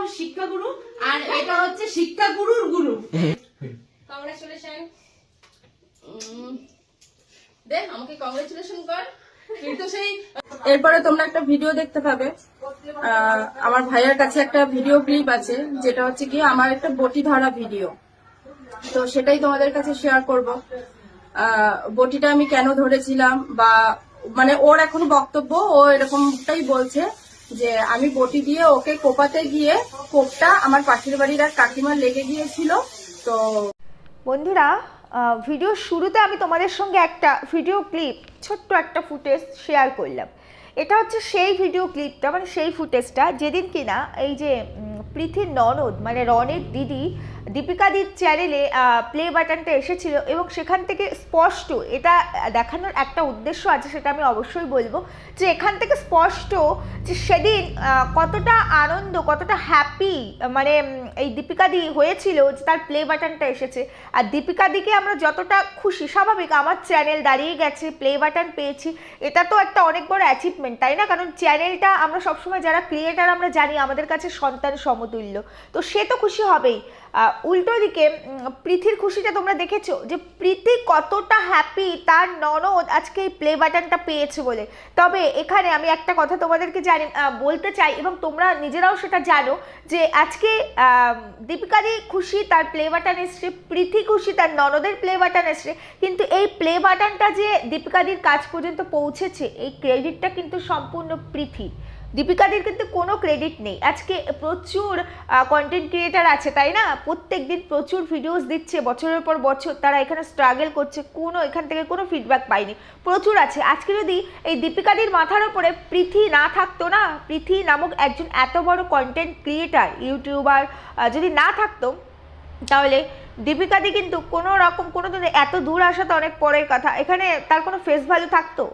আমার শিক্ষাগুরু আর এটা হচ্ছে শিক্ষাগুরুর গুরু। কংগ্রেচুলেশন দে আমাকে কংগ্রেচুলেশন কর। এরপরে তোমরা একটা ভিডিও দেখতে পাবে। আমার ভাইয়ের কাছে একটা ভিডিও ক্লিপ আছে যেটা হচ্ছে কি আমার একটা বটি ধরা ভিডিও তো সেটাই তোমাদের কাছে শেয়ার করব। বটিটা আমি কেন ধরেছিলাম বা মানে ওর এখন বক্তব্য ও এরকমটাই বলছে। যে আমি বটি দিয়ে ওকে কোপাতে গিয়ে কোপটা আমার পাশের বাড়ির এক কাকিমার লেগে গিয়েছিল, তো বন্ধুরা ভিডিও শুরুতে আমি তোমাদের সঙ্গে একটা ভিডিও ক্লিপ ছোট্ট একটা ফুটেজ শেয়ার করলাম। এটা হচ্ছে সেই ভিডিও ক্লিপটা মানে সেই ফুটেজটা যেদিন কিনা এই যে পৃথির ননদ মানে রনের দিদি দীপিকাদির চ্যানেলে প্লে বাটনটা এসেছিল এবং সেখান থেকে স্পষ্ট এটা দেখানোর একটা উদ্দেশ্য আছে সেটা আমি অবশ্যই বলব, যে এখান থেকে স্পষ্ট যে সেদিন কতটা আনন্দ, কতটা হ্যাপি মানে এই দীপিকাদি হয়েছিল যে তার প্লে বাটনটা এসেছে। আর দীপিকাদিকে আমরা যতটা খুশি, স্বাভাবিক আমার চ্যানেল দাঁড়িয়ে গেছে প্লে বাটন পেয়েছি, এটা তো একটা অনেক বড় অ্যাচিভমেন্ট তাই না? কারণ চ্যানেলটা আমরা সবসময় যারা ক্রিয়েটার আমরা জানি, আমাদের কাছে সন্তান সমতুল্য। তো সে তো খুশি হবেই। উল্টো দিকে প্রীতির খুশিটা তোমরা দেখেছ যে প্রীতি কতটা হ্যাপি তার ননদ আজকে এই প্লে বাটনটা পেয়েছে বলে। তবে এখানে আমি একটা কথা তোমাদেরকে জানি বলতে চাই এবং তোমরা নিজেরাও সেটা জানো যে আজকে দীপিকাদি খুশি তার প্লে বাটন এসছে, প্রীতি খুশি তার ননদের প্লে বাটন এসছে, কিন্তু এই প্লে বাটনটা যে দীপিকাদির কাজ পর্যন্ত পৌঁছেছে, এই ক্রেডিটটা কিন্তু সম্পূর্ণ পৃথি দীপিকাদির কিন্তু কোনো ক্রেডিট নেই। আজকে প্রচুর কন্টেন্ট ক্রিয়েটার আছে, তাই না? প্রত্যেক দিন প্রচুর ভিডিওস দিচ্ছে, বছরের পর বছর তারা এখানে স্ট্রাগল করছে, কোনো, এখান থেকে কোনো ফিডব্যাক পায়নি। প্রচুর আছে। আজকে যদি এই দীপিকাদির মাথার ওপরে পৃথি না থাকতো না পৃথি নামক একজন এত বড় কন্টেন্ট ক্রিয়েটার ইউটিউবার যদি না থাকতো, তাহলে দীপিকাদি কিন্তু কোনো রকম, কোনো এত দূর আসা তো অনেক পরের কথা, এখানে তার কোনো ফেস ভ্যালু থাকতো?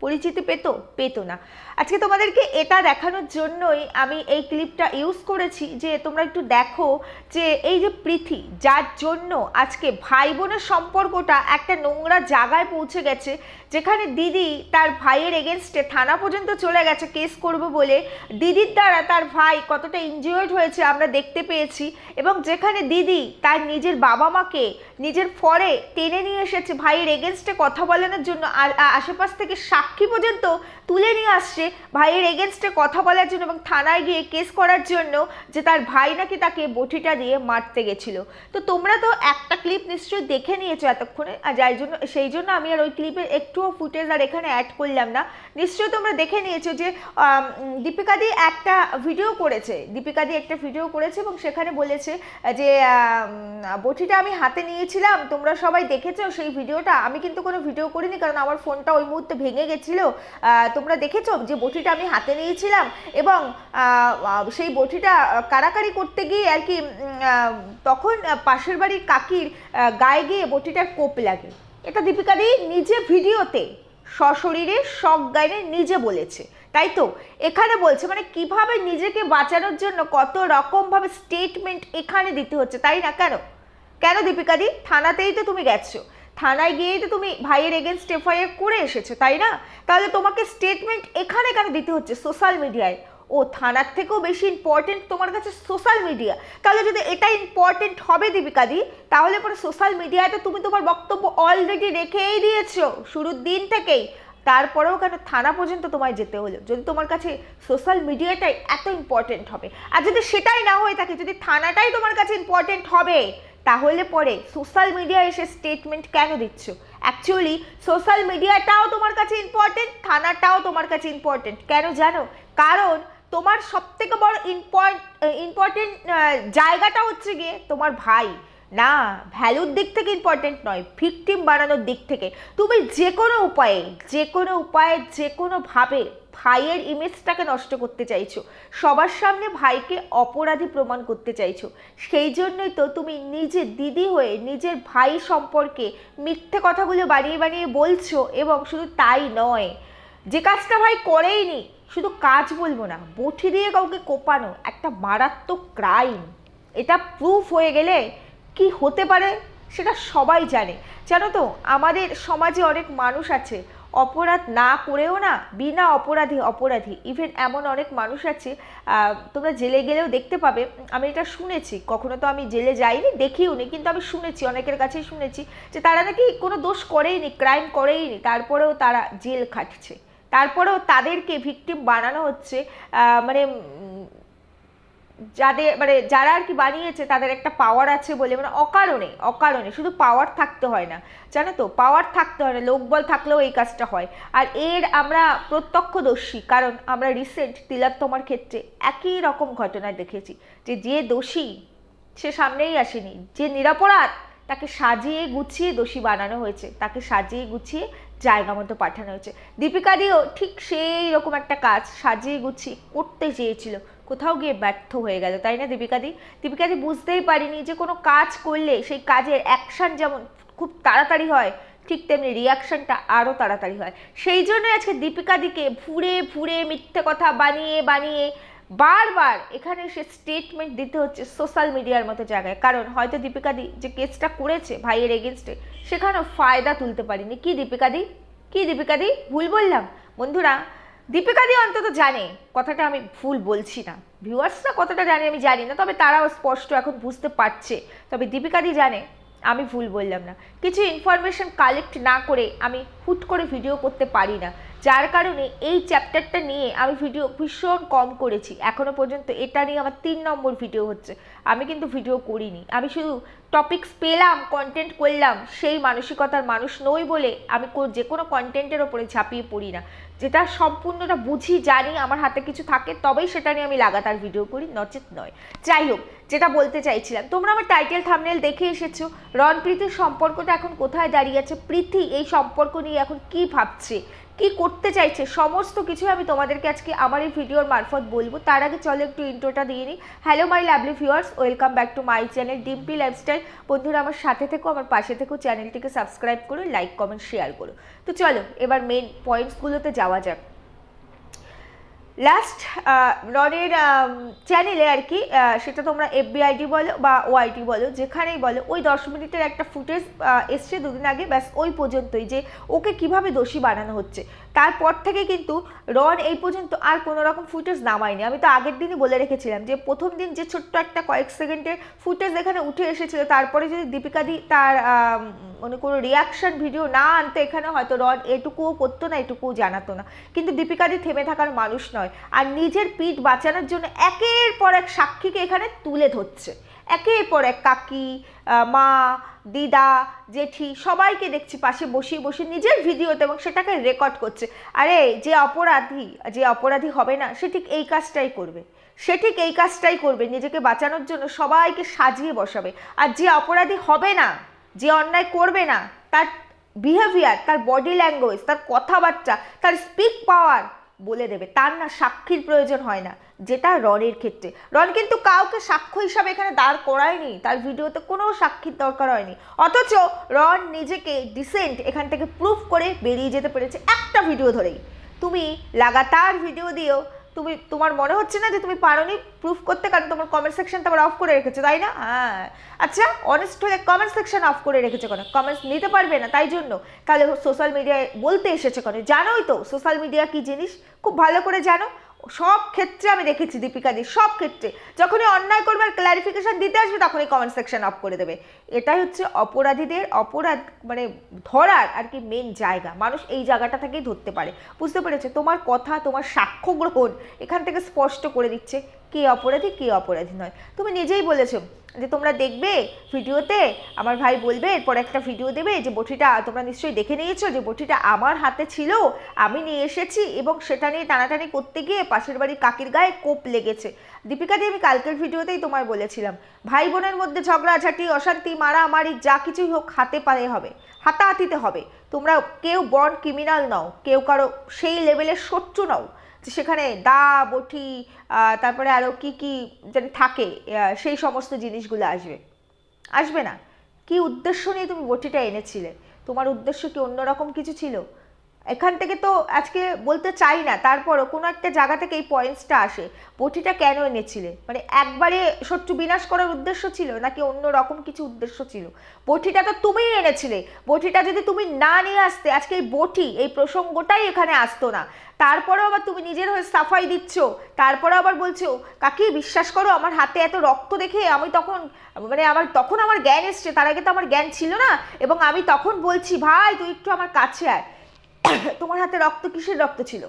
পরিচিতি পেতো? পেতো না। আজকে তোমাদেরকে এটা দেখানোর জন্যই আমি এই ক্লিপটা ইউজ করেছি যে তোমরা একটু দেখো যে এই যে পৃথি যার জন্য আজকে ভাই বোনের সম্পর্কটা একটা নোংরা জায়গায় পৌঁছে গেছে, যেখানে দিদি তার ভাইয়ের এগেনস্টে থানা পর্যন্ত চলে গেছে কেস করবে বলে। দিদির দ্বারা তার ভাই কতটা ইনজিওর্ড হয়েছে আমরা দেখতে পেয়েছি এবং যেখানে দিদি তার নিজের বাবা মাকে নিজের ফরে টেনে নিয়ে এসেছে, ভাইয়ের এগেনস্টে কথা বলানোর জন্য, আর আশেপাশ থেকে সাক্ষী পর্যন্ত তুলে নিয়ে আসছে ভাইয়ের এগেনস্টে কথা বলার জন্য এবং থানায় গিয়ে কেস করার জন্য যে তার ভাই নাকি তাকে বটিটা দিয়ে মারতে গেছিল। তো তোমরা তো একটা ক্লিপ নিশ্চয়ই দেখে নিয়েছো এতক্ষণে, আর যার জন্য, সেই জন্য আমি আর ওই ক্লিপের একটুও ফুটেজ আর এখানে অ্যাড করলাম না। নিশ্চয়ই তোমরা দেখে নিয়েছো যে দীপিকা দীপিকাদি একটা ভিডিও করেছে। দীপিকাদি একটা ভিডিও করেছে এবং সেখানে বলেছে যে বটিটা আমি হাতে নিয়েছিলাম, তোমরা সবাই দেখেছ সেই ভিডিওটা আমি কিন্তু কোনো ভিডিও করিনি, কারণ আমার ফোনটা ওই মুহূর্তে ভেঙে গেছিল। তোমরা দেখেছ যে বটিটা আমি হাতে নিয়েছিলাম এবং সেই বটিটা কারাকারি করতে গিয়ে আর কি তখন পাশের বাড়ির কাকির গায়ে গিয়ে বটিটার কোপ লাগে। এটা দীপিকাদি নিজে ভিডিওতে সশরীরে সজ্ঞানে নিজে বলেছে। তাই তো? এখানে বলছে মানে কীভাবে নিজেকে বাঁচানোর জন্য কত রকমভাবে স্টেটমেন্ট এখানে দিতে হচ্ছে, তাই না? কেন? কেন দীপিকাদি থানাতেই তো তুমি গেছো। থানায় গিয়েই তো তুমি ভাইয়ের এগেনস্ট এফআইআর করে এসেছ, তাই না? তাহলে তোমাকে স্টেটমেন্ট এখানে কেন দিতে হচ্ছে সোশ্যাল মিডিয়ায় ও থানার থেকেও বেশি ইম্পর্টেন্ট তোমার কাছে সোশ্যাল মিডিয়া তাহলে যদি এটা ইম্পর্টেন্ট হবে দীপিকাদি, তাহলে পরে সোশ্যাল মিডিয়াতে তুমি তোমার বক্তব্য অলরেডি রেখেই দিয়েছ, শুরুর দিন থেকেই। তারপরেও কেন থানা পর্যন্ত তোমায় যেতে হলো? যদি তোমার কাছে সোশ্যাল মিডিয়াটাই এত ইম্পর্টেন্ট হবে। আর যদি সেটাই না হয়ে থাকে, যদি থানাটাই তোমার কাছে ইম্পর্টেন্ট হবে তাহলে পরে সোশ্যাল মিডিয়া এসে স্টেটমেন্ট কেন দিচ্ছ? অ্যাকচুয়ালি সোশ্যাল মিডিয়াটাও তোমার কাছে ইম্পর্টেন্ট থানাটাও তোমার কাছে ইম্পর্টেন্ট কেন জানো? কারণ তোমার সবথেকে বড় ইম্পর্ট ইম্পর্টেন্ট জায়গাটা হচ্ছে গিয়ে তোমার ভাই। না ভ্যালুর দিক থেকে ইম্পর্টেন্ট নয় ভিকটিম বানানোর দিক থেকে। তুমি যে কোনো উপায়ে যে কোনো উপায়ে যে কোনোভাবে ভাইয়ের ইমেজটাকে নষ্ট করতে চাইছো, সবার সামনে ভাইকে অপরাধী প্রমাণ করতে চাইছো, সেই জন্যই তো তুমি নিজে দিদি হয়ে নিজের ভাই সম্পর্কে মিথ্যে কথাগুলো বানিয়ে বানিয়ে বলছো এবং শুধু তাই নয়, যে কাজটা ভাই করেইনি, শুধু কাজ বলব না বটি দিয়ে কাউকে কোপানো একটা মারাত্মক ক্রাইম এটা প্রুফ হয়ে গেলে কি হতে পারে সেটা সবাই জানে। জানো তো, আমাদের সমাজে অনেক মানুষ আছে, অপরাধ না করেও না, বিনা অপরাধী অপরাধী। ইভেন এমন অনেক মানুষ আছে তোমরা জেলে গেলেও দেখতে পাবে। আমি এটা শুনেছি, কখনো তো আমি জেলে যাইনি দেখিও নি কিন্তু আমি শুনেছি, অনেকের কাছেই শুনেছি যে তারা নাকি কোনো দোষ করেইনি ক্রাইম করেইনি, তারপরেও তারা জেল খাটছে। তারপরেও তাদেরকে ভিকটিম বানানো হচ্ছে মানে যাদের মানে যারা আর কি বানিয়েছে, তাদের একটা পাওয়ার আছে বলে মানে অকারণে অকারণে, শুধু পাওয়ার থাকতে হয় না। জানো তো? পাওয়ার থাকতে হয় না, লোকবল থাকলেও এই কাজটা হয়। আর এর আমরা প্রত্যক্ষদর্শী, কারণ আমরা রিসেন্ট তিলাত্তমার ক্ষেত্রে একই রকম ঘটনা দেখেছি, যে যে দোষী, সে সামনেই আসেনি। যে নিরাপরাধ, তাকে সাজিয়ে গুছিয়ে দোষী বানানো হয়েছে, তাকে সাজিয়ে গুছিয়ে জায়গা মতো পাঠানো হয়েছে। দীপিকা দিও ঠিক সেই রকম একটা কাজ, সাজিয়ে গুছিয়ে করতে চেয়েছিল। কোথাও গিয়ে ব্যর্থ হয়ে গেল, তাই না দীপিকা দি? দীপিকা দি বুঝতেই পারিনি যে কোনো কাজ করলে সেই কাজের অ্যাকশন যেমন খুব তাড়াতাড়ি হয়, ঠিক তেমনি রিয়াকশনটা আরও তাড়াতাড়ি হয়। সেই জন্যই আজকে দীপিকা দিকে ফুরে মিথ্যে কথা বানিয়ে বানিয়ে বারবার এখানে সে স্টেটমেন্ট দিতে হচ্ছে সোশ্যাল মিডিয়ার মতো জায়গায়। কারণ হয়তো দীপিকা দি যে কেসটা করেছে ভাইয়ের এগেনস্টে সেখানেও ফায়দা তুলতে পারিনি। কি দীপিকা দি? কি দীপিকা দি? ভুল বললাম। বন্ধুরা দীপিকা দি অন্তত জানে, কথাটা আমি ভুল বলছি না। ভিউয়ার্সরা কতটা জানে, আমি জানি না, তবে তারাও স্পষ্ট এখন বুঝতে পারছে। তবে দীপিকা দি জানে, আমি ভুল বললাম না। কিছু ইনফরমেশন কালেক্ট না করে আমি হুট করে ভিডিও করতে পারি না। যার কারণে এই চ্যাপ্টারটা নিয়ে আমি ভিডিও ভীষণ কম করেছি। এখনও পর্যন্ত এটা নিয়ে আমার তিন নম্বর ভিডিও হচ্ছে। আমি কিন্তু ভিডিও করিনি। আমি শুধু টপিকস পেলাম কন্টেন্ট করলাম, সেই মানসিকতার মানুষ নই বলে আমি যে কোনো কন্টেন্টের ওপরে ঝাঁপিয়ে পড়ি না। যেটা সম্পূর্ণটা বুঝি, জানি, আমার হাতে কিছু থাকে, তবেই সেটা নিয়ে আমি লাগাতার ভিডিও করি, নচেত নয়। যাই হোক যেটা বলতে চাইছিলাম। তোমরা আমার টাইটেল থামনেল দেখে এসেছ। রন প্রীতির সম্পর্কটা এখন কোথায় দাঁড়িয়ে আছে প্রীতি এই সম্পর্ক নিয়ে এখন কি ভাবছে? কি করতে চাইছে? সমস্ত কিছু আমি তোমাদেরকে আজকে আমার এই ভিডিওর মারফত বলব। তার আগে চলো একটু ইন্ট্রোটা দিয়ে নিই। Hello my lovely viewers welcome back to my channel Dimpy lifestyle বন্ধুরা, আমার সাথে থেকো, আমার পাশে থেকো চ্যানেলটিকে সাবস্ক্রাইব করো লাইক কমেন্ট শেয়ার করো। তো চলো, এবার মেন পয়েন্টসগুলোতে যাওয়া যাক। লাস্ট রনের চ্যানেলে আর কি আহ, সেটা তোমরা এফবিআইডি বলো বা ওআইটি বলো যেখানেই বলো ওই দশ মিনিটের একটা ফুটেজ এসছে দুদিন আগে ব্যাস ওই পর্যন্তই যে ওকে কীভাবে দোষী বানানো হচ্ছে। তারপর থেকে কিন্তু রন এই পর্যন্ত আর কোনো রকম ফুটেজ নামায়নি। আমি তো আগের দিনই বলে রেখেছিলাম যে, প্রথম দিন যে ছোট্ট একটা কয়েক সেকেন্ডের ফুটেজ এখানে উঠে এসেছিল, তারপরে যদি দীপিকাদি তার মানে কোনো রিয়াকশন ভিডিও না আনতো, এখানে হয়তো রন এটুকুও করতো না, এটুকুও জানাতো না। কিন্তু দীপিকাদি থেমে থাকার মানুষ নয়। আর নিজের পিঠ বাঁচানোর জন্য একের পর এক সাক্ষীকে এখানে তুলে ধরছে। একের পর এক কাকি মা, দিদা, জেঠি সবাইকে দেখছি পাশে বসিয়ে বসিয়ে নিজের ভিডিওতে এবং সেটাকে রেকর্ড করছে। আরে, যে অপরাধী যে অপরাধী হবে না, সে ঠিক এই কাজটাই করবে। সে ঠিক এই কাজটাই করবে, নিজেকে বাঁচানোর জন্য সবাইকে সাজিয়ে বসাবে। আর যে অপরাধী হবে না, যে অন্যায় করবে না, তার বিহেভিয়ার তার বডি ল্যাঙ্গুয়েজ তার কথাবার্তা, তার স্পিক পাওয়ার বলে দেবে। তার না সাক্ষীর প্রয়োজন হয় না, যেটা রনের ক্ষেত্রে। রন কিন্তু কাউকে সাক্ষ্য হিসাবে এখানে দাঁড় করায়নি, তার ভিডিওতে কোনো সাক্ষীর দরকার হয়নি। অথচ রন নিজেকে ডিসেন্ট এখান থেকে প্রুফ করে বেরিয়ে যেতে পেরেছে একটা ভিডিও ধরেই। তুমি লাগাতার ভিডিও দিও তুমি, তোমার মনে হচ্ছে না যে তুমি পারোনি প্রুফ করতে? কারণ তোমার কমেন্ট সেকশন তোমার অফ করে রেখেছে, তাই না? হ্যাঁ। আচ্ছা অনেস্ট হয়ে কমেন্ট সেকশন অফ করে রেখেছে কেন? কমেন্টস নিতে পারবে না, তাই জন্য। তাহলে সোশ্যাল মিডিয়ায় বলতে এসেছে কেন? জানোই তো সোশ্যাল মিডিয়া কি জিনিস? খুব ভালো করে জানো। সব ক্ষেত্রে আমি দেখেছি দীপিকা দি, সব ক্ষেত্রে। যখনই অন্যায় করবে আর ক্ল্যারিফিকেশান দিতে আসবে, তখনই কমেন্ট সেকশন অফ করে দেবে। এটাই হচ্ছে অপরাধীদের অপরাধ মানে ধরার আর কি মেন জায়গা। মানুষ এই জায়গাটা থেকেই ধরতে পারে। বুঝতে পেরেছে? তোমার কথা, তোমার সাক্ষ্য গ্রহণ এখান থেকে স্পষ্ট করে দিচ্ছে, কে অপরাধী কে অপরাধী নয়। তুমি নিজেই বলেছ যে তোমরা দেখবে ভিডিওতে, আমার ভাই বলবে, এরপর একটা ভিডিও দেবে যে বটিটা তোমরা নিশ্চয়ই দেখে নিয়েছো যে বটিটা আমার হাতে ছিল, আমি নিয়ে এসেছি এবং সেটা নিয়ে টানাটানি করতে গিয়ে পাশের বাড়ির কাকির গায়ে কোপ লেগেছে। দীপিকা দি আমি কালকের ভিডিওতেই তোমায় বলেছিলাম ভাই বোনের মধ্যে ঝগড়াঝাটি অশান্তি, মারামারি, যা কিছুই হোক হাতে পারে হবে, হাতাহাতিতে হবে। তোমরা কেউ বন ক্রিমিনাল নও, কেউ কারও সেই লেভেলের শত্রু নও। সেখানে দা, বটি তারপরে আরও কি কি যেন থাকে সেই সমস্ত জিনিসগুলো আসবে। আসবে না। কি উদ্দেশ্য নিয়ে তুমি বটিটা এনেছিলে? তোমার উদ্দেশ্য কি অন্যরকম কিছু ছিল? এখান থেকে তো আজকে বলতে চাই না, তারপরও কোনো একটা জায়গা থেকে এই পয়েন্টসটা আসে। বটিটা কেন এনেছিলে? মানে একবারে শত্রু বিনাশ করার উদ্দেশ্য ছিল নাকি অন্য রকম কিছু উদ্দেশ্য ছিল? বটিটা তো তুমিই এনেছিলে। বটিটা যদি তুমি না নিয়ে আসতে, আজকে এই বটি, এই প্রসঙ্গটাই এখানে আসতো না। তারপরেও আবার তুমি নিজের হয়ে সাফাই দিচ্ছ তারপরে আবার বলছো, কাকি, বিশ্বাস করো, আমার হাতে এত রক্ত দেখে আমি তখন মানে আমার, তখন আমার জ্ঞান এসছে, তার আগে তো আমার জ্ঞান ছিল না। এবং আমি তখন বলছি, ভাই, তুই একটু আমার কাছে আয়। তোমার হাতে রক্ত, কিসের রক্ত ছিল?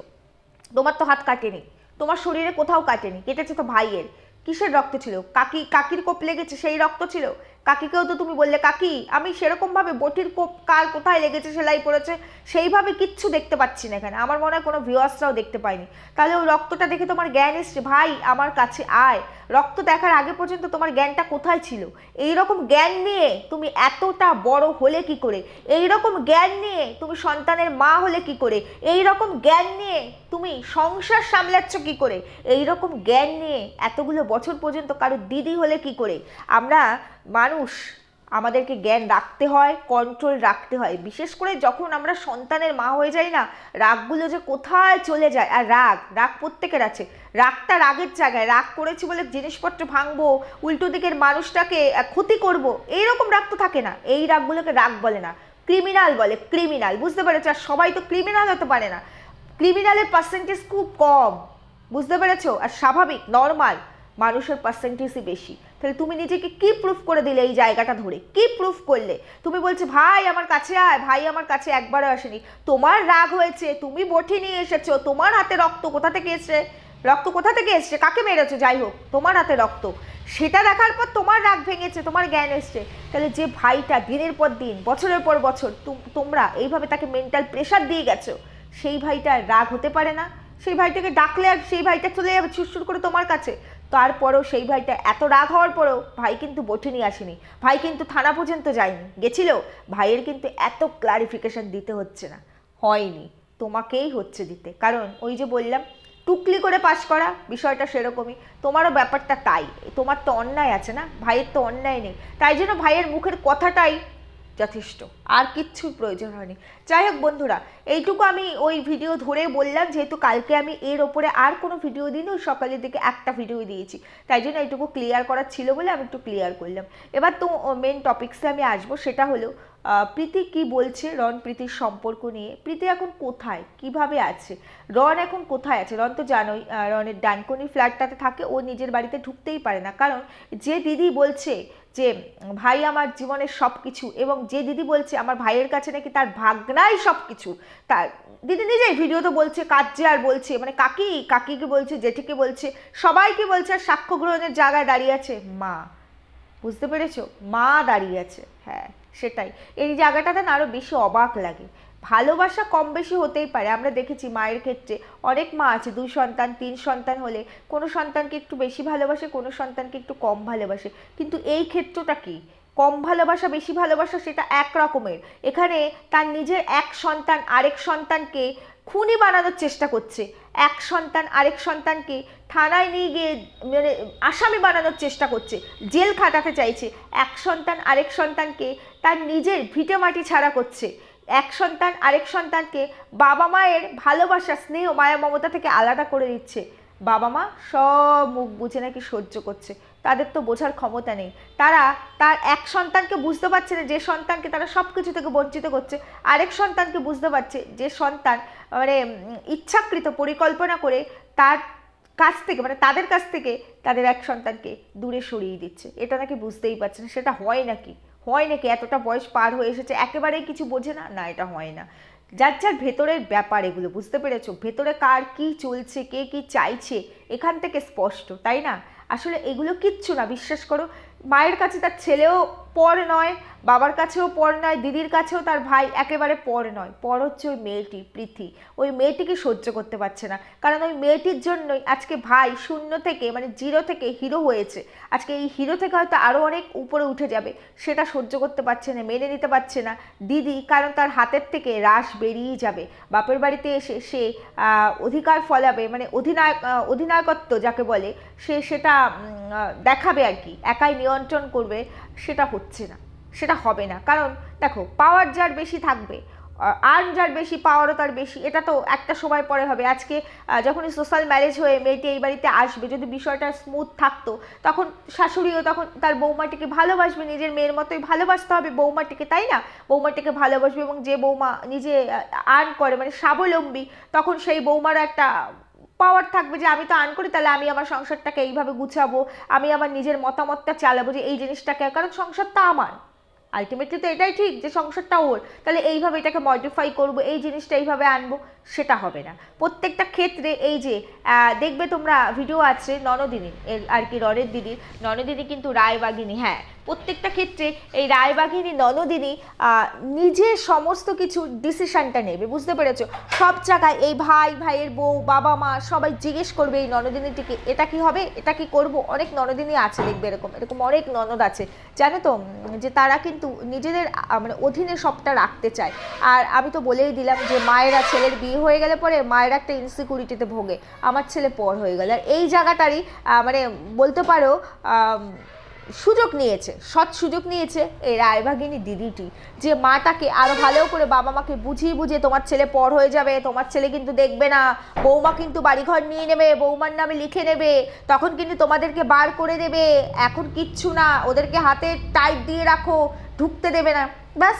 তোমার তো হাত কাটেনি, তোমার শরীরে কোথাও কাটেনি, কেটেছে তো ভাইয়ের। কিসের রক্ত ছিল? কাকি, কাকির কোপ লেগেছে, সেই রক্ত ছিল? কাকিকেও তো তুমি বললে, কাকি, আমি সেরকমভাবে বটির কোপ কার কোথায় লেগেছে, সেলাই পড়েছে, সেইভাবে কিচ্ছু দেখতে পাচ্ছি না এখানে। আমার মনে হয় কোনো ভিউয়ার্সরাও দেখতে পাইনি তাহলে ওই রক্তটা দেখে তোমার জ্ঞান এসছে, ভাই, আমার কাছে আয়। রক্ত দেখার আগে পর্যন্ত তোমার জ্ঞানটা কোথায় ছিল? এই রকম জ্ঞান নিয়ে তুমি এতটা বড় হলে কি করে? এই রকম জ্ঞান নিয়ে তুমি সন্তানের মা হলে কি করে? এই রকম জ্ঞান নিয়ে তুমি সংসার সামলাচ্ছ কি করে? এই রকম জ্ঞান নিয়ে এতগুলো বছর পর্যন্ত কারও দিদি হলে কি করে? আমরা মানুষ, আমাদেরকে জ্ঞান রাখতে হয় কন্ট্রোল রাখতে হয়। বিশেষ করে যখন আমরা সন্তানের মা হয়ে যাই না, রাগগুলো যে কোথায় চলে যায়? আর রাগ রাগ প্রত্যেকের আছে। রাগটা রাগের জায়গায়। রাগ করেছি বলে জিনিসপত্র ভাঙবো, উল্টো দিকের মানুষটাকে ক্ষতি করব, এইরকম রাগ তো থাকে না। এই রাগগুলোকে রাগ বলে না। ক্রিমিনাল বলে, ক্রিমিনাল। বুঝতে পেরেছ? আর সবাই তো ক্রিমিনাল হতে পারে না। ক্রিমিনালের পার্সেন্টেজ খুব কম। বুঝতে পেরেছ? আর স্বাভাবিক নর্মাল মানুষের পার্সেন্টেজই বেশি। তাহলে তুমি নিজেকে কি প্রুফ করে দিলে এই জায়গাটা ধরে? কি প্রুফ করলে? তুমি বলছো, ভাই, আমার কাছে আয়। ভাই, আমার কাছে একবারও আসেনি। তোমার রাগ হয়েছে, তুমি বটি নিয়ে এসেছ। তোমার হাতে রক্ত কোথা থেকে এসছে? রক্ত কোথা থেকে এসছে? কাকে মেরেছো? যাই হোক, তোমার হাতে রক্ত। সেটা দেখার পর তোমার রাগ ভেঙেছে, তোমার জ্ঞান এসছে। তাহলে যে ভাইটা দিনের পর দিন, বছরের পর বছর, তুম- তোমরা এইভাবে তাকে মেন্টাল প্রেশার দিয়ে গেছো। সেই ভাইটার রাগ হতে পারে না। সেই ভাইটাকে ডাকলে আর সেই ভাইটা চলে যাবে ছুটছুট করে তোমার কাছে। তারপরেও সেই ভাইটা এত রাগ হওয়ার পরেও ভাই কিন্তু বটে নিয়ে আসেনি। ভাই কিন্তু থানা পর্যন্ত যায়নি। গেছিল? ভাইয়ের কিন্তু এত ক্লারিফিকেশান দিতে হচ্ছে না। হয়নি। তোমাকেই হচ্ছে দিতে। কারণ ওই যে বললাম, টুকলি করে পাশ করা বিষয়টা সেরকমই। তোমারও ব্যাপারটা তাই। তোমার তো অন্যায় আছে না? ভাইয়ের তো অন্যায় নেই। তাই জন্য ভাইয়ের মুখের কথাটাই যথেষ্ট। আর কিচ্ছুর প্রয়োজন হয়নি। যাই হোক বন্ধুরা, এইটুকু আমি ওই ভিডিও ধরে বললাম, যেহেতু কালকে আমি এর ওপরে আর কোনো ভিডিও দিইনি, ওই সকালের দিকে একটা ভিডিও দিয়েছি। তাই জন্য এইটুকু ক্লিয়ার করার ছিল বলে আমি একটু ক্লিয়ার করলাম। এবার তো মেন টপিক্সে আমি আসব, সেটা হলো প্রীতি কি বলছে? রন প্রীতির সম্পর্ক নিয়ে। প্রীতি এখন কোথায়? কীভাবে আছে? রন এখন কোথায় আছে? রন তো জানোই রনের ডানকনি ফ্ল্যাটটাতে থাকে। ও নিজের বাড়িতে ঢুকতেই পারে না। কারণ যে দিদি বলছে যে, ভাই আমার জীবনের সব কিছু এবং যে দিদি বলছে, আমার ভাইয়ের কাছে নাকি তার ভাগনাই সব কিছু তার দিদি নিজেই ভিডিওতে বলছে কাজে আর বলছে। মানে কাকি কাকিকে বলছে, জেঠিকে বলছে, সবাইকে বলছে, আর সাক্ষ্য গ্রহণের জায়গায় দাঁড়িয়ে আছে। মা, বুঝতে পেরেছ? মা দাঁড়িয়ে আছে। হ্যাঁ। সেটাই। এই জায়গাটাতে না আরও বেশি অবাক লাগে। ভালোবাসা কম বেশি হতেই পারে। আমরা দেখেছি মায়ের ক্ষেত্রে অনেক মা আছে দুই সন্তান, তিন সন্তান হলে কোনো সন্তানকে একটু বেশি ভালোবাসে, কোনো সন্তানকে একটু কম ভালোবাসে। কিন্তু এই ক্ষেত্রটা কি? কম ভালোবাসা, বেশি ভালোবাসা সেটা এক রকমের। এখানে তার নিজের এক সন্তান আরেক সন্তানকে খুনি বানানোর চেষ্টা করছে। এক সন্তান আরেক সন্তানকে থানায় নিয়ে গিয়ে মানে আসামি বানানোর চেষ্টা করছে। জেল খাটাতে চাইছে। এক সন্তান আরেক সন্তানকে তার নিজের ভিটে মাটি ছাড়া করছে। এক সন্তান আরেক সন্তানকে বাবা মায়ের ভালোবাসা, স্নেহ, মায়া, মমতা থেকে আলাদা করে দিচ্ছে। বাবা মা সব মুখ বুঝে নাকি সহ্য করছে। তাদের তো বোঝার ক্ষমতা নেই। তারা তার এক সন্তানকে বুঝতে পারছে না, যে সন্তানকে তারা সব কিছু থেকে বঞ্চিত করছে। আরেক সন্তানকে বুঝতে পারছে যে সন্তান মানে ইচ্ছাকৃত পরিকল্পনা করে তার কাছ থেকে মানে তাদের কাছ থেকে তাদের এক সন্তানকে দূরে সরিয়ে দিচ্ছে। এটা নাকি বুঝতেই পারছে না সেটা হয় নাকি? হয় নাকি? এতটা বয়স পার হয়ে এসেছে, একেবারেই কিছু বোঝে না? না, এটা হয় না। যার যার ভেতরের ব্যাপার এগুলো, বুঝতে পেরেছ? ভেতরে কার কি চলছে, কে কি চাইছে, এখান থেকে স্পষ্ট, তাই না? আসলে এগুলো কিচ্ছু না, বিশ্বাস করো, মায়ের কাছে তার ছেলেও পর নয়, বাবার কাছেও পর নয়, দিদির কাছেও তার ভাই একেবারে পর নয়। পর হচ্ছে ওই মেয়েটি, প্রীতি। ওই মেয়েটিকে সহ্য করতে পারছে না। কারণ ওই মেয়েটির জন্যই আজকে ভাই শূন্য থেকে মানে জিরো থেকে হিরো হয়েছে। আজকে এই হিরো থেকে হয়তো আরও অনেক উপরে উঠে যাবে। সেটা সহ্য করতে পারছে না, মেনে নিতে পারছে না। দিদি, কারণ তার হাতের থেকে রাশ বেরিয়ে যাবে। বাপের বাড়িতে এসে সে অধিকার ফলাবে মানে অধিনায়ক অধিনায়কত্ব যাকে বলে, সে সেটা দেখাবে আর কি। একাই নিয়ন্ত্রণ করবে। সেটা হচ্ছে না, সেটা হবে না। কারণ দেখো পাওয়ার যার বেশি থাকবে আর্ন যার বেশি পাওয়ারও তার বেশি, এটা তো একটা সময় পরে হবে। আজকে যখনই সোশ্যাল ম্যারেজ হয়ে মেয়েটি এই বাড়িতে আসবে, যদি বিষয়টা স্মুথ থাকতো, তখন শাশুড়িও তখন তার বৌমাটিকে ভালোবাসবে, নিজের মেয়ের মতোই ভালোবাসতে হবে বৌমাটিকে, তাই না? বৌমাটিকে ভালোবাসবে এবং যে বৌমা নিজে আর্ন করে মানে স্বাবলম্বী, তখন সেই বৌমারও একটা পাওয়ার থাকবে যে আমি তো আর্ন করি, তাহলে আমি আমার সংসারটাকে এইভাবে গুছাবো, আমি আমার নিজের মতামতটা চালাবো যে এই জিনিসটাকে, কারণ সংসারটা আমার। আলটিমেটলি তো এটাই ঠিক যে সংসারটা ওর। তাহলে এইভাবে এটাকে মডিফাই করব, এই জিনিসটা এইভাবে আনব, সেটা হবে না। প্রত্যেকটা ক্ষেত্রে এই যে দেখবে তোমরা ভিডিও আছে ননদিনী আর কি রনের দিদির। ননদিনী কিন্তু রায়বাগিনী হ্যাঁ প্রত্যেকটা ক্ষেত্রে এই রায়বাগিনী, ননদিনী নিজে সমস্ত কিছু ডিসিশনটা নেবে, বুঝতে পেরেছ? সব জায়গায় এই ভাই, ভাইয়ের বউ, বাবা, মা সবাই জিজ্ঞেস করবে এই ননদিনীটিকে, এটা কি হবে? এটা কি করব? অনেক ননদিনী আছে দেখবে এরকম এরকম অনেক ননদ আছে। জানো তো, যে তারা কিন্তু নিজেদের মানে অধীনে সবটা রাখতে চায়। আর আমি তো বলেই দিলাম যে মায়েরা ছেলের বিয়ে হয়ে গেলে পরে মায়েরা একটা ইনসিকিউরিটিতে ভোগে। আমার ছেলে পর হয়ে গেল। আর এই জায়গাটারই মানে বলতে পারো সুযোগ নিয়েছে, সৎ সুযোগ নিয়েছে এই রায়ভাগিনী দিদিটি, যে মাটাকে আরও ভালো করে বাবা মাকে বুঝিয়ে বুঝিয়ে তোমার ছেলে পর হয়ে যাবে, তোমার ছেলে কিন্তু দেখবে না, বৌমা কিন্তু বাড়িঘর নিয়ে নেবে, বৌমার নামে লিখে নেবে, তখন কিন্তু তোমাদেরকে বার করে দেবে, এখন কিচ্ছু না, ওদেরকে হাতে টাইট দিয়ে রাখো, ঢুকতে দেবে না, ব্যাস,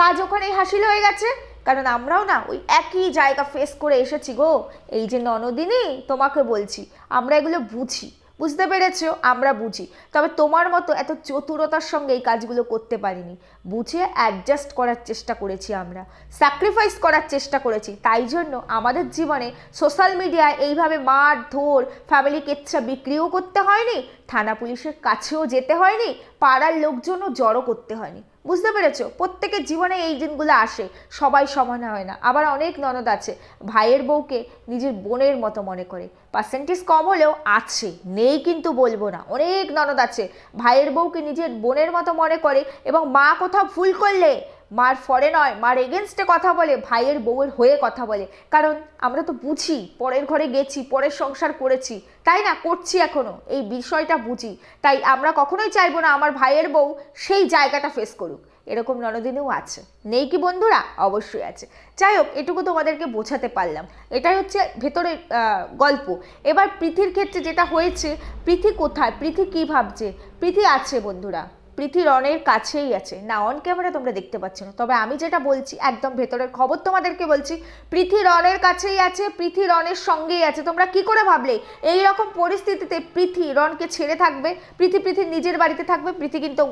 কাজ ওখানেই হাসিল হয়ে গেছে, কারণ আমরাও না ওই একই জায়গা ফেস করে এসেছি গো, এই যে ননদিনী তোমাকে বলছি, আমরা এগুলো বুঝি। বুঝতে পেরেছ? আমরা বুঝি। তবে তোমার মতো এত চতুরতার সঙ্গে এই কাজগুলো করতে পারিনি। বুঝে অ্যাডজাস্ট করার চেষ্টা করেছি আমরা। স্যাক্রিফাইস করার চেষ্টা করেছি। তাই জন্য আমাদের জীবনে সোশ্যাল মিডিয়ায় এইভাবে মার ধর ফ্যামিলি কেচ্ছা বিক্রিও করতে হয়নি, থানা পুলিশের কাছেও যেতে হয়নি, পাড়ার লোকজনও জড়ো করতে হয়নি। বুঝতে পেরেছ? প্রত্যেকের জীবনে এই দিনগুলো আসে, সবাই সমান হয় না। আবার অনেক ননদ আছে, ভাইয়ের বউকে নিজের বোনের মতো মনে করে। পার্সেন্টেজ কম হলেও আছে, নেই কিন্তু বলব না। অনেক ননদ আছে, ভাইয়ের বউকে নিজের বোনের মতো মনে করে এবং মা কোথাও ভুল করলে মার ফরে নয়, মার এগেনস্টে কথা বলে, ভাইয়ের বউয়ের হয়ে কথা বলে। কারণ আমরা তো বুঝি, পরের ঘরে গেছি, পরের সংসার করেছি। তাই না? করছি এখনও। এই বিষয়টা বুঝি। তাই আমরা কখনোই চাইব না আমার ভাইয়ের বউ সেই জায়গাটা ফেস করুক। এরকম ননদিনেও আছে। নেই কি বন্ধুরা? অবশ্যই আছে। যাই হোক, এটুকু তোমাদেরকে বোঝাতে পারলাম। এটাই হচ্ছে ভেতরের গল্প। এবার পৃথির ক্ষেত্রে যেটা হয়েছে, পৃথি কোথায়? পৃথি কি ভাবছে? পৃথি আছে বন্ধুরা। পৃথি রনের কাছেই আছে। না অন ক্যামেরা তোমরা দেখতে পাচ্ছ না। তবে আমি যেটা বলছি, একদম ভেতরের খবর তোমাদেরকে বলছি পৃথি রনের কাছেই আছে পৃথি রনের সঙ্গেই আছে। তোমরা কি করে ভাবলে? এই রকম পরিস্থিতিতে পৃথি রনকে ছেড়ে থাকবে পৃথি পৃথি নিজের বাড়িতে থাকবে পৃথি কিন্তু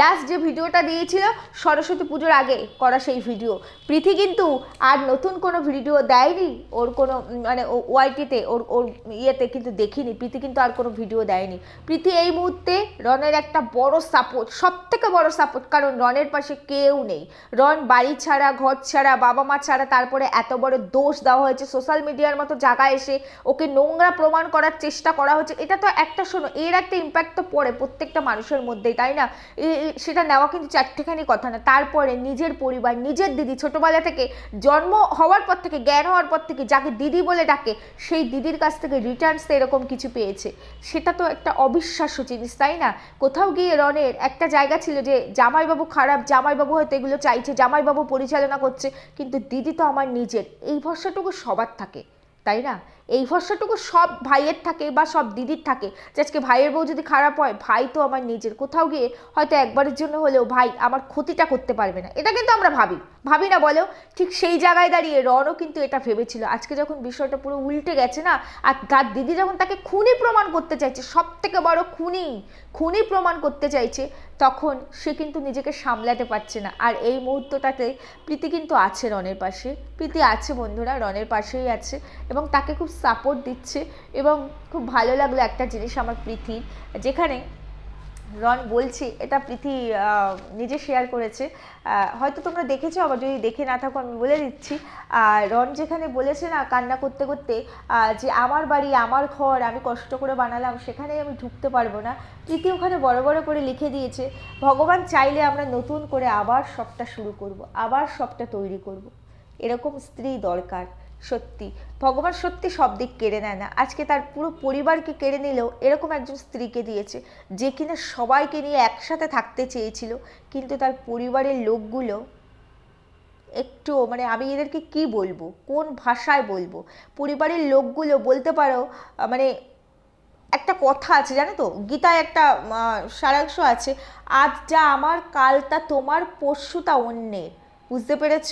লাস্ট যে ভিডিওটা দিয়েছিল, সরস্বতী পুজোর আগে করা সেই ভিডিও। পৃথি কিন্তু আর নতুন কোনো ভিডিও দেয়নি, ওর কোনো মানে ওয়াইটিতে, ওর ওর ইয়েতে কিন্তু দেখিনি, প্রীতি কিন্তু আর কোনো ভিডিও দেয়নি। প্রীতি এই মুহূর্তে রনের একটা বড় সাপোর্ট সব থেকে বড় সাপোর্ট কারণ রনের পাশে কেউ নেই। রন বাড়ি ছাড়া, ঘর ছাড়া, বাবা মা ছাড়া, তারপরে এত বড় দোষ দেওয়া হয়েছে। সোশ্যাল মিডিয়ার মতো জায়গায় এসে ওকে নোংরা প্রমাণ করার চেষ্টা করা হচ্ছে। এটা তো একটা শোনো, এর একটা ইম্প্যাক্ট তো পড়ে প্রত্যেকটা মানুষের মধ্যেই, তাই না? সেটা নেওয়া কিন্তু চারটেখানি কথা না। তারপরে নিজের পরিবার, নিজের দিদি ছোটবেলা থেকে, জন্ম হওয়ার পর থেকে, জ্ঞান হওয়ার পর থেকে যাকে দিদি বলে ডাকে, সেই দিদির কাছ থেকে রিটার্নস এরকম কিছু পেয়েছে। সেটা তো একটা অবিশ্বাস্য জিনিস, তাই না? কোথাও গিয়ে রনের একটা জায়গা ছিল যে জামাইবাবু খারাপ, জামাইবাবু হয়তো এগুলো চাইছে, জামাইবাবু পরিচালনা করছে, কিন্তু দিদি তো আমার নিজের। এই ভরসাটুকু সবার থাকে, তাই না? এই ভরসাটুকু সব ভাইয়ের থাকে বা সব দিদির থাকে। যে আজকে ভাইয়ের বউ যদি খারাপ হয়, ভাই তো আমার নিজের। কোথাও গিয়ে হয়তো একবারের জন্য হলেও ভাই আমার ক্ষতিটা করতে পারবে না। এটা কিন্তু আমরা ভাবি। ভাবি না বলো, ঠিক সেই জায়গায় দাঁড়িয়ে রনও কিন্তু এটা ভেবেছিল। আজকে যখন বিষয়টা পুরো উল্টে গেছে না, আর তার দিদি যখন তাকে খুনি প্রমাণ করতে চাইছে সব থেকে বড় খুনি খুনি প্রমাণ করতে চাইছে তখন সে কিন্তু নিজেকে সামলাতে পারছে না। আর এই মুহূর্তটাতে প্রীতি কিন্তু আছে রনের পাশে। প্রীতি আছে বন্ধুরা, রনের পাশেই আছে এবং তাকে খুব সাপোর্ট দিচ্ছে এবং খুব ভালো লাগল একটা জিনিস আমার প্রীতির, যেখানে রন, বলছি, এটা প্রীতি নিজে শেয়ার করেছে। হয়তো তোমরা দেখেছ, আবার যদি দেখে না থাকো, আমি বলে দিচ্ছি। আর রন যেখানে বলেছে না কান্না করতে করতে যে আমার বাড়ি, আমার ঘর, আমি কষ্ট করে বানালাম সেখানে আমি ঢুকতে পারব না। প্রীতি ওখানে বড় বড় করে লিখে দিয়েছে, ভগবান চাইলে আমরা নতুন করে আবার সবটা শুরু করব, আবার সবটা তৈরি করব। এরকম স্ত্রী দরকার। সত্যি। ভগবান সত্যি সব দিক কেড়ে নেয় না। আজকে তার পুরো পরিবারকে কেড়ে নিলেও এরকম একজন স্ত্রীকে দিয়েছে, যে কিনা সবাইকে নিয়ে একসাথে থাকতে চেয়েছিল, কিন্তু তার পরিবারের লোকগুলো একটু মানে আমি এদেরকে কি বলব? কোন ভাষায় বলব? পরিবারের লোকগুলো বলতে পারো মানে একটা কথা আছে, জানো তো? গীতায় একটা সারাংশ আছে, আজ যা আমার, কাল তা তোমার, পরশু তা অন্যের। বুঝতে পেরেছ?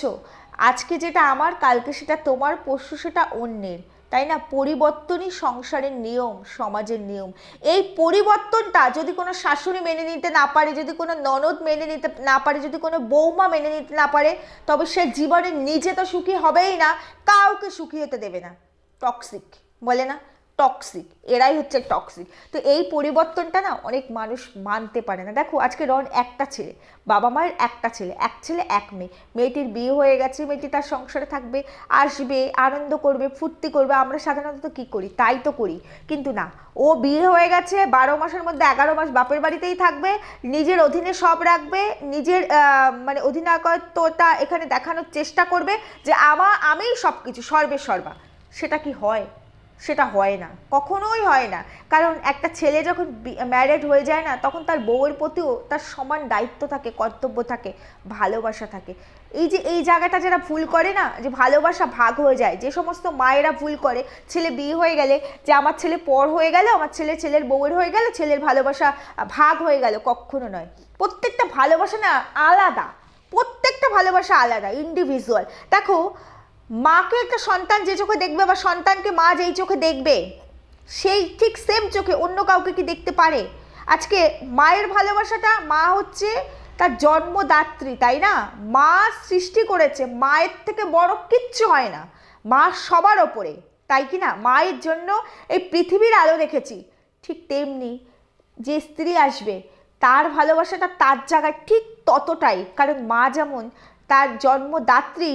আজকে যেটা আমার, কালকে সেটা তোমার পশু সেটা অন্যের। তাই না? পরিবর্তনই সংসারের নিয়ম, সমাজের নিয়ম। এই পরিবর্তনটা যদি কোনো শাশুড়ি মেনে নিতে না পারে, যদি কোনো ননদ মেনে নিতে না পারে, যদি কোনো বৌমা মেনে নিতে না পারে, তবে সে জীবনের নিজে তো সুখী হবেই না, কাউকে সুখী হতে দেবে না। টক্সিক বলে না? টক্সিক এরাই হচ্ছে টক্সিক তো এই পরিবর্তনটা না অনেক মানুষ মানতে পারে না। দেখো, আজকে রন একটা ছেলে, বাবা মায়ের একটা ছেলে, এক ছেলে, এক মেয়ে। মেয়েটির বিয়ে হয়ে গেছে, মেয়েটি তার সংসারে থাকবে, আসবে, আনন্দ করবে, ফুর্তি করবে। আমরা সাধারণত কি করি? তাই তো করি। কিন্তু না, ও বিয়ে হয়ে গেছে, বারো মাসের মধ্যে এগারো মাস বাপের বাড়িতেই থাকবে, নিজের অধীনে সব রাখবে, নিজের মানে অধিনায়কত্বটা এখানে দেখানোর চেষ্টা করবে যে আমা, আমিই সব কিছু সর্বে সর্বা। সেটা কি হয়? সেটা হয় না, কখনোই হয় না। কারণ একটা ছেলে যখন ম্যারেড হয়ে যায় না, তখন তার বউয়ের প্রতিও তার সমান দায়িত্ব থাকে, কর্তব্য থাকে, ভালোবাসা থাকে। এই যে, এই জায়গাটা যারা ভুল করে না, যে ভালোবাসা ভাগ হয়ে যায়, যে সমস্ত মায়েরা ভুল করে, ছেলে বিয়ে হয়ে গেলে যে আমার ছেলে পর হয়ে গেল, আমার ছেলে ছেলের বউয়ের হয়ে গেল, ছেলের ভালোবাসা ভাগ হয়ে গেল, কখনো নয়। প্রত্যেকটা ভালোবাসা না আলাদা, প্রত্যেকটা ভালোবাসা আলাদা ইন্ডিভিজুয়াল দেখো মাকে একটা সন্তান যে চোখে দেখবে বা সন্তানকে মা যেই চোখে দেখবে, সেই ঠিক সেম চোখে অন্য কাউকে কি দেখতে পারে? আজকে মায়ের ভালোবাসাটা মা হচ্ছে তার জন্মদাত্রী, তাই না? মা সৃষ্টি করেছে, মায়ের থেকে বড় কিচ্ছু হয় না। মা সবার ওপরে, তাই কি না? মায়ের জন্য এই পৃথিবীর আলো রেখেছি ঠিক তেমনি যে স্ত্রী আসবে, তার ভালোবাসাটা তার জায়গায় ঠিক ততটাই। কারণ মা যেমন তার জন্মদাত্রী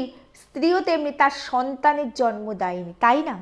স্ত্রীও তেমনি তার সন্তানের জন্ম দেয়নি তাই না?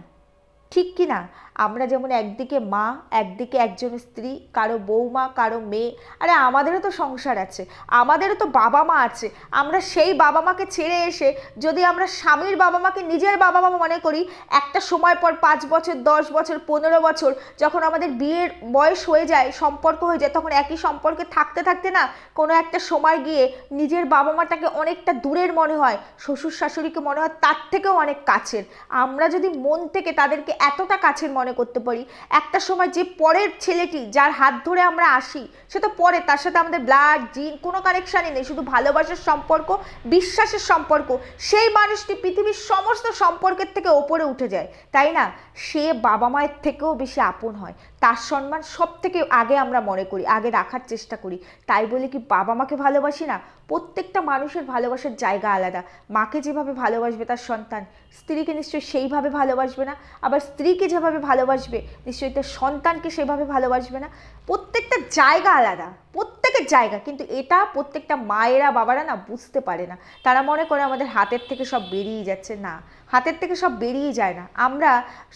ঠিক কি না? আমরা যেমন একদিকে মা, একদিকে একজন স্ত্রী, কারও বৌমা, কারও মেয়ে, আরে আমাদেরও তো সংসার আছে, আমাদেরও তো বাবা মা আছে। আমরা সেই বাবা মাকে ছেড়ে এসে যদি আমরা স্বামীর বাবা মাকে নিজের বাবা মা মনে করি, একটা সময় পর পাঁচ বছর, দশ বছর, পনেরো বছর যখন আমাদের বিয়ের বয়স হয়ে যায়, সম্পর্ক হয়ে যায়, তখন একই সম্পর্কে থাকতে থাকতে না কোনো একটা সময় গিয়ে নিজের বাবা মাটাকে অনেকটা দূরের মনে হয়, শ্বশুর শাশুড়িকে মনে হয় তার থেকেও অনেক কাছের। আমরা যদি মন থেকে তাদেরকে এতটা কাছের মনে করতে পারি। একটা সময় যে পরের ছেলেটি যার হাত ধরে আমরা আসি, সে তো পরে, তার সাথে আমাদের ব্লাড জিন কোনো কানেকশানই নেই, শুধু ভালোবাসার সম্পর্ক, বিশ্বাসের সম্পর্ক। সেই মানুষটি পৃথিবীর সমস্ত সম্পর্কের থেকে ওপরে উঠে যায়, তাই না? সে বাবা মায়ের থেকেও বেশি আপন হয়। তার সম্মান সব থেকে আগে আমরা মনে করি, আগে রাখার চেষ্টা করি। তাই বলে কি বাবা মাকে ভালোবাসি না? প্রত্যেকটা মানুষের ভালোবাসার জায়গা আলাদা। মাকে যেভাবে ভালোবাসবে তার সন্তান, স্ত্রীকে নিশ্চয়ই সেইভাবে ভালোবাসবে না। আবার স্ত্রীকে যেভাবে ভালোবাসবে, নিশ্চয়ই তার সন্তানকে সেভাবে ভালোবাসবে না। প্রত্যেকটা জায়গা আলাদা, প্রত্যেকের জায়গা, কিন্তু এটা প্রত্যেকটা মায়েরা, বাবারা না বুঝতে পারে না। তারা মনে করে আমাদের হাতের থেকে সব বেরিয়ে যাচ্ছে। না, হাতের থেকে সব বেরিয়ে যায় না। আমরা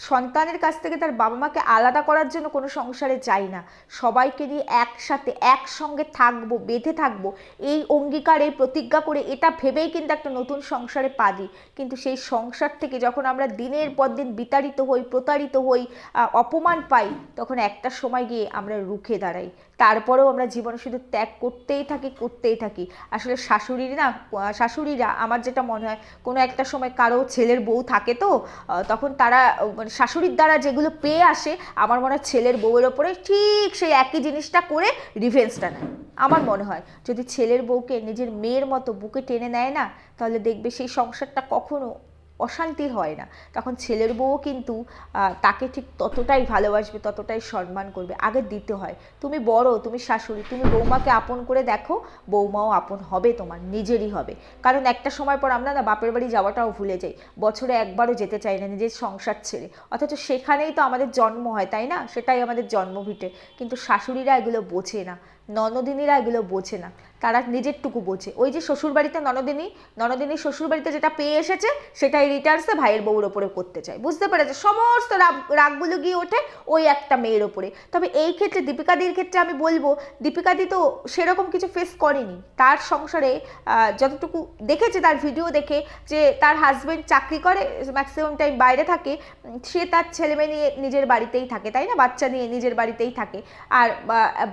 সন্তানের কাছ থেকে তার বাবা মাকে আলাদা করার জন্য কোনো সংসারে যাই না। সবাইকে নিয়ে একসাথে, একসঙ্গে থাকব, বেঁধে থাকব। এই অঙ্গীকার, এই প্রতিজ্ঞা করে এটা ভেবেই কিন্তু একটা নতুন সংসারে পা দিই। কিন্তু সেই সংসার থেকে যখন আমরা দিনের পর দিন বিতাড়িত হই, প্রতারিত হই অপমান পাই, তখন একটা সময় গিয়ে আমরা রুখে দাঁড়াই। তারপরেও আমরা জীবনে শুধু ত্যাগ করতেই থাকি করতেই থাকি। আসলে শাশুড়ির না শাশুড়িরা আমার যেটা মনে হয়, কোনো একটা সময় কারও ছেলের বউ থাকে তো তখন তারা মানে শাশুড়ির দ্বারা যেগুলো পেয়ে আসে, আমার মনে হয় ছেলের বউয়ের ওপরে ঠিক সেই একই জিনিসটা করে রিভেন্সটা নেয়। আমার মনে হয়, যদি ছেলের বউকে নিজের মেয়ের মতো বুকে টেনে নেয় না, তাহলে দেখবে সেই সংসারটা কখনো অশান্তির হয় না। তখন ছেলের বউও কিন্তু তাকে ঠিক ততটাই ভালোবাসবে, ততটাই সম্মান করবে। আগে দিতে হয়। তুমি বড়, তুমি শাশুড়ি, তুমি বৌমাকে আপন করে দেখো, বৌমাও আপন হবে তোমার, নিজেরই হবে। কারণ একটা সময় পর আমরা না বাপের বাড়ি যাওয়াটাও ভুলে যাই। বছরে একবারও যেতে চাই না নিজের সংসার ছেড়ে। অথচ সেখানেই তো আমাদের জন্ম হয়, তাই না? সেটাই আমাদের জন্মভিটে কিন্তু শাশুড়িরা এগুলো বোঝে না। ননদিনীরা এগুলো বোঝে না। তারা নিজেরটুকু বোঝে। ওই যে শ্বশুরবাড়িতে ননদিনী ননদিনী শ্বশুরবাড়িতে যেটা পেয়ে এসেছে সেটাই রিটার্নসে ভাইয়ের বউর ওপরে করতে চায়। বুঝতে পেরেছে? সমস্ত রাগ, রাগগুলো গিয়ে ওঠে ওই একটা মেয়ের ওপরে। তবে এই ক্ষেত্রে, দীপিকাদির ক্ষেত্রে আমি বলব, দীপিকাদি তো সেরকম কিছু ফেস করেনি। তার সংসারে যতটুকু দেখেছে, তার ভিডিও দেখে যে তার হাজবেন্ড চাকরি করে ম্যাক্সিমাম টাইম বাইরে থাকে, সে তার ছেলেমেয়ে নিয়ে নিজের বাড়িতেই থাকে, তাই না? বাচ্চা নিয়ে নিজের বাড়িতেই থাকে। আর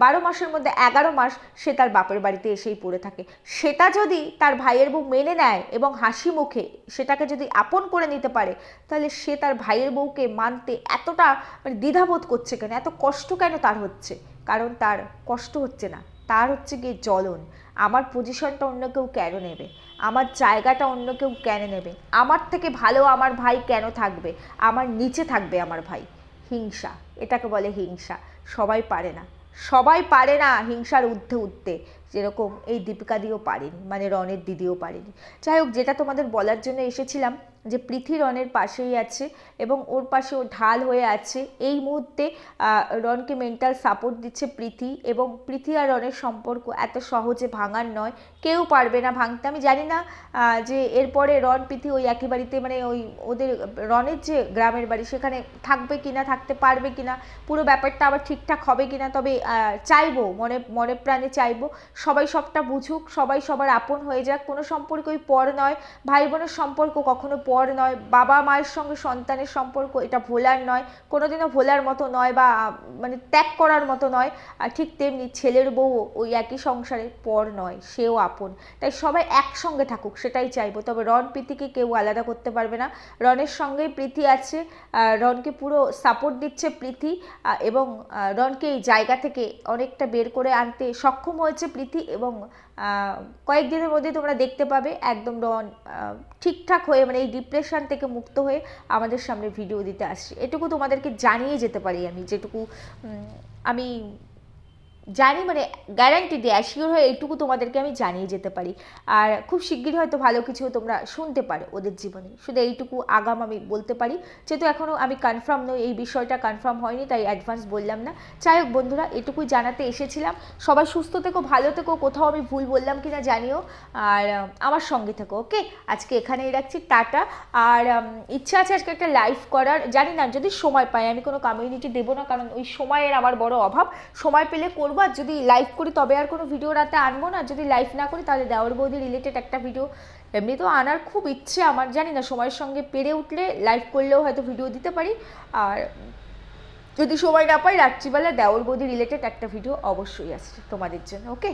বারো মাসের মধ্যে এগারো মাস সে তার বাপের বাড়িতে এসেই পড়ে থাকে। সেটা যদি তার ভাইয়ের বউ মেনে নেয় এবং হাসি মুখে সেটাকে যদি আপন করে নিতে পারে, তাহলে সে তার ভাইয়ের বউকে মানতে এতটা মানে দ্বিধাবোধ করছে কেন? এত কষ্ট কেন তার হচ্ছে? কারণ তার কষ্ট হচ্ছে না। তার হচ্ছে গিয়ে জ্বলন। আমার পজিশনটা অন্য কেউ কেন নেবে? আমার জায়গাটা অন্য কেউ কেন নেবে? আমার থেকে ভালো আমার ভাই কেন থাকবে? আমার নিচে থাকবে আমার ভাই। হিংসা। এটাকে বলে হিংসা। সবাই পারে না। সবাই পারে না হিংসার ঊর্ধ্বে উঠতে। যেরকম এই দীপিকা দিও পারেনি মানে রনের দিদিও পারেনি। যাই হোক, যেটা তোমাদের বলার জন্য এসেছিলাম, যে পৃথি রনের পাশেই আছে এবং ওর পাশে ও ঢাল হয়ে আছে। এই মুহূর্তে রনকে মেন্টাল সাপোর্ট দিচ্ছে পৃথি এবং পৃথিবী আর রনের সম্পর্ক এত সহজে ভাঙার নয় কেউ পারবে না ভাঙতে। আমি জানি না যে এরপরে রন প্রীতি ওই একই বাড়িতে মানে ওই ওদের রনের যে গ্রামের বাড়ি সেখানে থাকবে কি না থাকতে পারবে কি না পুরো ব্যাপারটা আবার ঠিকঠাক হবে কিনা তবে আহ, চাইব মনে মনে প্রাণে চাইব সবাই সবটা বুঝুক সবাই সবার আপন হয়ে যাক কোনো সম্পর্কই পর নয় ভাই বোনের সম্পর্ক কখনো পর নয় বাবা মায়ের সঙ্গে সন্তানের সম্পর্ক এটা ভোলার নয় কোনোদিনও ভোলার মতো নয় বা মানে ত্যাগ করার মতো নয় ঠিক তেমনি ছেলের বউ ওই একই সংসারে পর নয় সেও আপন তাই সবাই একসঙ্গে থাকুক, সেটাই চাইব। তবে রন প্রীতিকে কেউ আলাদা করতে পারবে না। রনের সঙ্গেই প্রীতি আছে রনকে পুরো সাপোর্ট দিচ্ছে প্রীতি এবং রনকে এই জায়গা থেকে অনেকটা বের করে আনতে সক্ষম হয়েছে প্রীতি এবং কয়েকদিনের মধ্যে তোমরা দেখতে পাবে একদম রন ঠিকঠাক হয়ে মানে এই ডিপ্রেশন থেকে মুক্ত হয়ে আমাদের সামনে ভিডিও দিতে আসছে। এটুকু তোমাদেরকে জানিয়ে যেতে পারি আমি, যেটুকু আমি জানি মানে গ্যারান্টি দিয়ে অ্যাসিওর হয়ে এইটুকু তোমাদেরকে আমি জানিয়ে যেতে পারি। আর খুব শিগগিরই হয়তো ভালো কিছু তোমরা শুনতে পারো ওদের জীবনে। শুধু এইটুকু আগাম আমি বলতে পারি। যেহেতু এখনও আমি কনফার্ম নই, এই বিষয়টা কনফার্ম হয়নি, তাই অ্যাডভান্স বললাম না। যাই হোক বন্ধুরা, এটুকুই জানাতে এসেছিলাম। সবাই সুস্থ থেকো, ভালো থেকো, কোথাও আমি ভুল বললাম কিনা জানিও। আর আমার সঙ্গে থেকো ওকে আজকে এখানেই রাখছি, টাটা। আর ইচ্ছা আছে আজকে একটা লাইভ করার। জানি না, যদি সময় পাই, আমি কোনো কমিউনিটি দেবো না, কারণ ওই সময়ের আমার বড় অভাব। সময় পেলে করব আর যদি লাইভ করি, তবে আর কোনো ভিডিও রাতে আনব না। যদি লাইভ না করি, তাহলে দেওয়ার বৌদি রিলেটেড একটা ভিডিও এমনি তো আনার খুব ইচ্ছে আমার, জানি না, সময়ের সঙ্গে পেরে উঠলে লাইভ করলেও হয়তো ভিডিও দিতে পারি। আর যদি সময় না পাই, রাত্রিবেলা দেওয়ার বৌদি রিলেটেড একটা ভিডিও অবশ্যই আসছে তোমাদের জন্য ওকে